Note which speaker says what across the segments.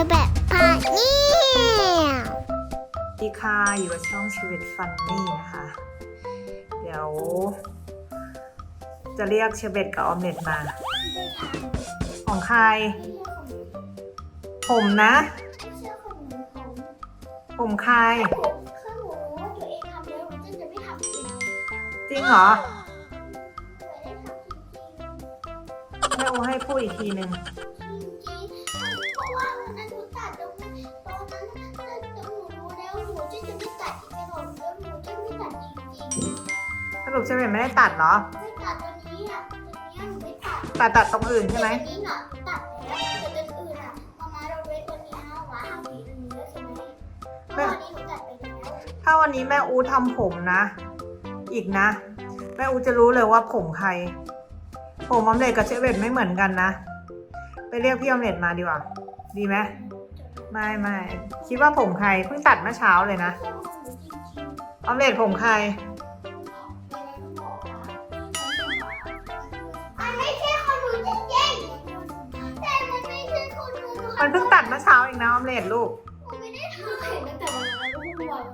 Speaker 1: อแบบพาเนี่ย
Speaker 2: สวัสดีค่ะอยู่กับช่องชีวิตฟันนี่นะคะ เดี๋ยว จะเรียกเชเบตกับออมเล็ตมา ของใคร ผมนะ ผมใคร จริงเหรอแม่โอให้พูดอีกทีหนึ่ง รุปเชเบตไม่ได้ตัดเหรอตัดตัดตัดตรงอื่นใช่ไหม
Speaker 1: อันนี้เนาะตัดแล้วแต่ตัวอื่นอะมามาเราเว้นตัวนี้เอาไว้ทำสีอื่นเยอะใช่ไหมเพราะวันนี้หนูตัดไปแล้ว
Speaker 2: ถ้าวันนี้แม่อูทำผมนะ อีกนะ แม่อูจะรู้เลยว่าผมใคร ผมออมเล็ตกับเชฟเวตไม่เหมือนกันนะ ไปเรียกพี่ออมเล็ตมาดีกว่า ดีไหมไม่ไม่คิดว่าผมใครเพิ่งตัดเมื่อเช้าเลยนะ ออมเล็ตผมใคร
Speaker 1: มัน
Speaker 2: เพิ่งตัดเมื่อเช้าเองนะออมเล็ตลูก
Speaker 1: หนูไม่ได้ทำเห็นตั้งแต่วันนั้นแล้วก็เมื่อวาน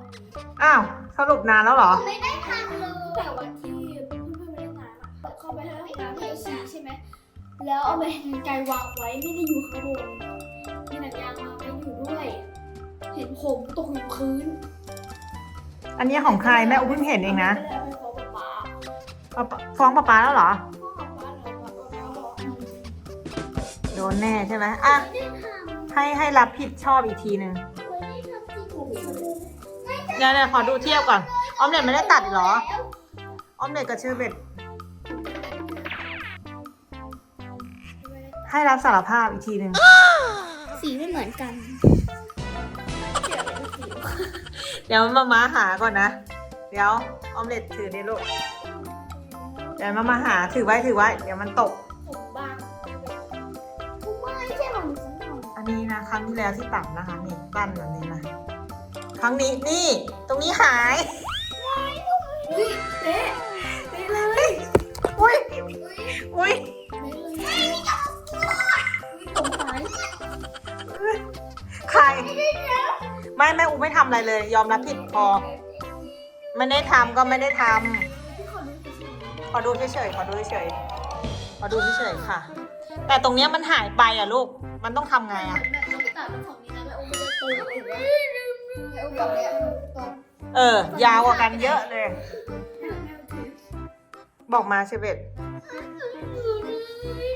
Speaker 2: อ้าวสรุปนานแล้วเหรอ
Speaker 1: หนูไม่ได้ทำเลย
Speaker 3: แต่วันที่เพื่อนๆไปเล่นน้ำอะเข้าไปห้องน้ำที่สีใช่ไหมแล้วเอาไปไกลวางไว้ไม่ได้อยู่ข้างบนมีหนังยางมาไม่อยู่ด้วย เห็นผมตกอยู่พื้น
Speaker 2: อันนี้ของใครแม่อูเพิ่งเห็นเองนะ
Speaker 3: ก็เลยเอาไปฟ้องป๊า
Speaker 2: ฟ้องป้าป๊าแล้วเหรอ
Speaker 3: พ่อป๊าแล้วป๊าป๊าบอก
Speaker 2: โดนแน่ใช่ไหมอะ
Speaker 1: ไม่ได้ทำ
Speaker 2: ให้ให้รับผิดชอบอีกทีหนึ่ง
Speaker 1: ไม่ได้ทำจริง
Speaker 3: ผมอยู่
Speaker 2: เดี๋ยวเดี๋ยวขอดูเทียบก่อน ออมเล็ตไม่ได้ตัดเหรอ ออมเล็ตกับเชอร์เบตให้รับสารภาพอีกทีหนึ่ง
Speaker 1: สีไม่เหมือนกัน
Speaker 2: เดี๋ยวมามาหาก่อนนะ เดี๋ยวออมเล็ตถือในลูกเดี๋ยวมามาหาถือไว้ถือไว้ เดี๋ยวมันตก
Speaker 1: นี้
Speaker 2: นะครั้งที่แล้วที่ตัดนะคะนี่ปั้นแบบนี้นะครั้งนี้นี่ตรงนี้หาย
Speaker 3: อุ้ยเป๊ะเป๊ะเลย
Speaker 2: อุ้ยอุ้ย
Speaker 3: เป๊ะเลย
Speaker 2: ใครไม่แม่อูไม่ทำอะไรเลย ยอมรับผิดพอไม่ได้ทำก็ไม่ได้ทำขอดูเฉยๆขอดูเฉยๆขอดูเฉยๆค่ะ แต่ตรงเนี้ยมันหายไปอะลูก มันต้องทำไงอะ
Speaker 3: แม่ต้องตัดเป็นของนี้นะแม่โอ้ไม่ได้ตูเองนะแม่โอ้กับแม่ตอน
Speaker 2: เออ ยาวกว่ากันเยอะเลย บอกมาเชเบต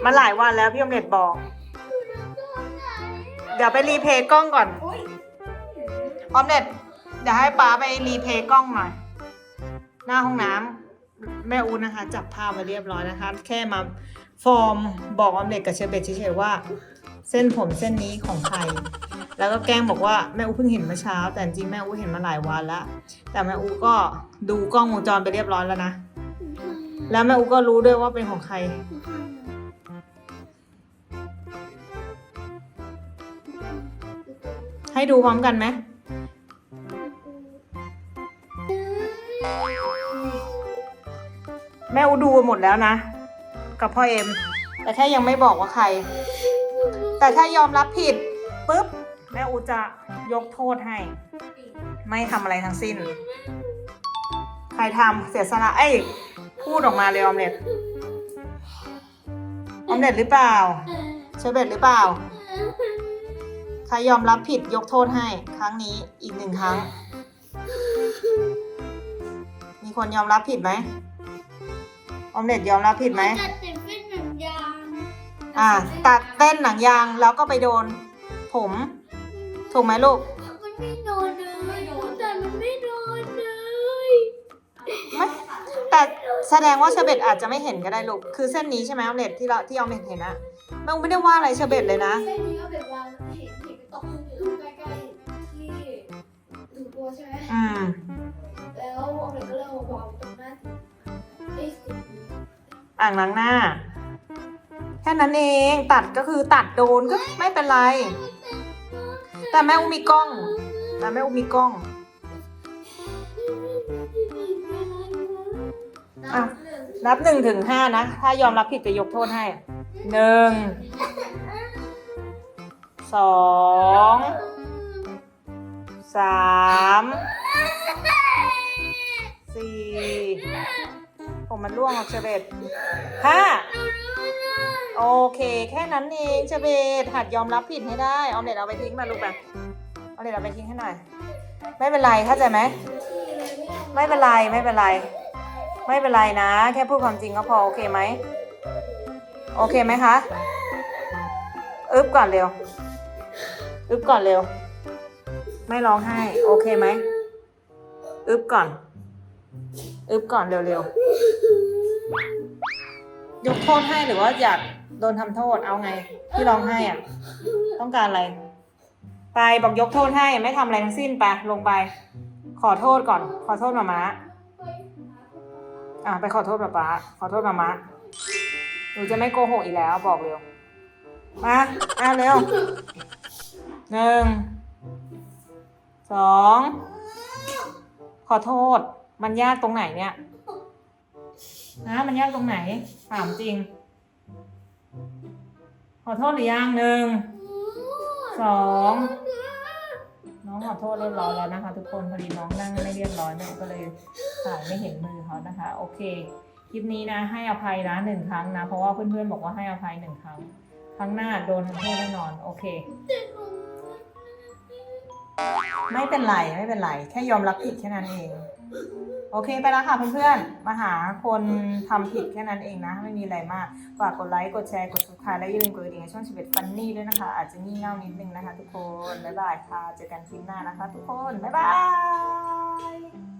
Speaker 2: มาหลายวันแล้วพี่อมเล็ตบอก เดี๋ยวไปรีเพย์กล้องก่อน
Speaker 3: อ้ย
Speaker 2: ออมเล็ตเดี๋ยวให้ป้าไปรีเพย์กล้องหน่อย หน้าห้องน้ำ แม่อูนะคะ จับภาพไว้เรียบร้อยนะคะ แค่มาฟอร์มบอกออมเล็ตกับเชเบตเฉยๆว่า เส้นผมเส้นนี้ของใคร แล้วก็แกล้งบอกว่าแม่อูเพิ่งเห็นเมื่อเช้า แต่จริงแม่อูเห็นมาหลายวันแล้ว แต่แม่อูก็ดูกล้องวงจรไปเรียบร้อยแล้วนะ แล้วแม่อูก็รู้ด้วยว่าเป็นของใคร ให้ดูพร้อมกันไหม แม่อูดูหมดแล้วนะ กับพ่อเอ็ม แต่แค่ยังไม่บอกว่าใคร แต่ถ้ายอมรับผิดปุ๊บแม่อูจะยกโทษให้ ไม่ทำอะไรทั้งสิ้น ใครทำเสียสละเอ้ยพูดออกมาเลยออมเล็ตออมเล็ตหรือเปล่าเชเบตหรือเปล่า ใครยอมรับผิดยกโทษให้ ครั้งนี้อีกหนึ่งครั้ง มีคนยอมรับผิดไหม ออมเล็ตยอมรับผิดไหม
Speaker 1: ตัดเป็นเส้นหนังยาง
Speaker 2: อ่า ตัดเต้นหนังยางแล้วก็ไปโดน ผม ถูกไหมลูก
Speaker 1: มันไม่โดนเลยแต่มันไม่โดนเลย
Speaker 2: ไม่แต่แสดงว่าเชอร์เบตอาจจะไม่เห็นก็ได้ลูก คือเส้นนี้ใช่ไหมออมเล็ตที่เราที่ออมเล็ตเห็นอะแม่งไม่ได้ว่าอะไรเชอร์เบตเลยนะ
Speaker 3: เส้นนี้ก็แบบว่าเห็นเห็นตกอยู่ใกล้ๆที่ถึงตัวใช่ไหม
Speaker 2: อืม
Speaker 3: แล้วอะไรก็เลยวางตรงนั้นไอ้สิ่ง
Speaker 2: อ่างล้างหน้า แค่นั้นเองตัดก็คือตัดโดนก็ไม่เป็นไร แต่แม่อูมีกล้องแต่แม่อูมีกล้องอะนับหนึ่งถึงห้านะ ถ้ายอมรับผิดจะยกโทษให้หนึ่งสองสาม ผมมันร่วงออกเชเบตห้าโอเค แค่นั้นเองเชเบตหัดยอมรับผิดให้ได้ออมเด็ดเอาไปทิ้งมาลูกไปออมเด็ดเอาไปทิ้งให้หน่อย ไม่เป็นไรเข้าใจไหมไม่เป็นไรไม่เป็นไร ไม่เป็นไรนะ แค่พูดความจริงก็พอโอเคไหมโอเคไหมคะอึบก่อนเร็วอึบก่อนเร็ว ไม่ร้องไห้ โอเคไหมอึบก่อนอึบก่อนเร็วๆ ยกโทษให้หรือว่าอยากโดนทำโทษเอาไง ที่ร้องไห้อะ ต้องการอะไร ไปบอกยกโทษให้ไม่ทำอะไรทั้งสิ้นไปลงไป ขอโทษก่อน ขอโทษมามาอะไปขอโทษป๊าป๊าขอโทษมามาหนูจะไม่โกหกอีกแล้วบอกเร็วมาอะเร็วหนึ่งสองขอโทษมันยากตรงไหนเนี่ย นะมันยากตรงไหน ถามจริง ขอโทษหรือยังหนึ่ง สอง น้องขอโทษเรียบร้อยแล้วนะคะ ทุกคนพอดีน้องนั่งไม่เรียบร้อยแม่ก็เลยถ่ายไม่เห็นมือเขานะคะ โอเค คลิปนี้นะ ให้อภัยนะหนึ่งครั้งนะ เพราะว่าเพื่อนๆบอกว่าให้อภัยหนึ่งครั้ง ครั้งหน้าโดนทำโทษแน่นอน โอเค ไม่เป็นไรไม่เป็นไรแค่ยอมรับผิดแค่นั้นเอง โอเคไปแล้วค่ะเพื่อนๆมาหาคนทำผิดแค่นั้นเองนะ ไม่มีอะไรมากฝากกดไลค์กดแชร์กดซับสไคร์และอย่าลืมกดกระดิ่งในช่องชีวิตฟันนี่ด้วยนะคะ อาจจะงี่เง่านิดนึงนะคะ ทุกคนบ๊ายบายค่ะเจอกันคลิปหน้านะคะ ทุกคนบ๊ายบาย